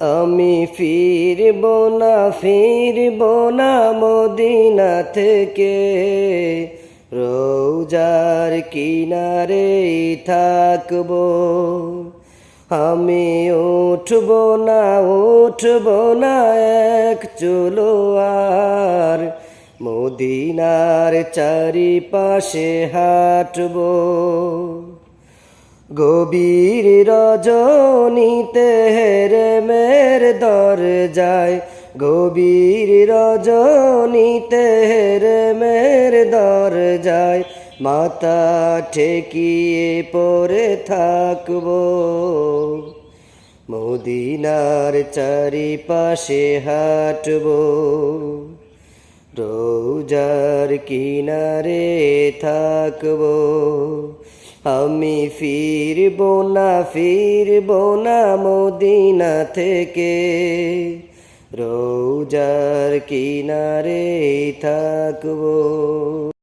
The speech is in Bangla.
আমি ফিরব না ফিরব না মদিনা থেকে। রোজার কিনারে থাকব। আমি উঠব না উঠব না এক চলো আর। মদিনার চারিপাশে হাঁটব। গভীর রজনীতে হেরে মের দর যায় গভীর রজনীতে মের দর যায় মাথা ঠেকিয়ে পরে থাকব। মদিনার চারিপাশে হাঁটব। রোজার কিনারে থাকব। আমি ফিরব না ফিরব না মদিনা থেকে। রোজার কিনারে থাকব।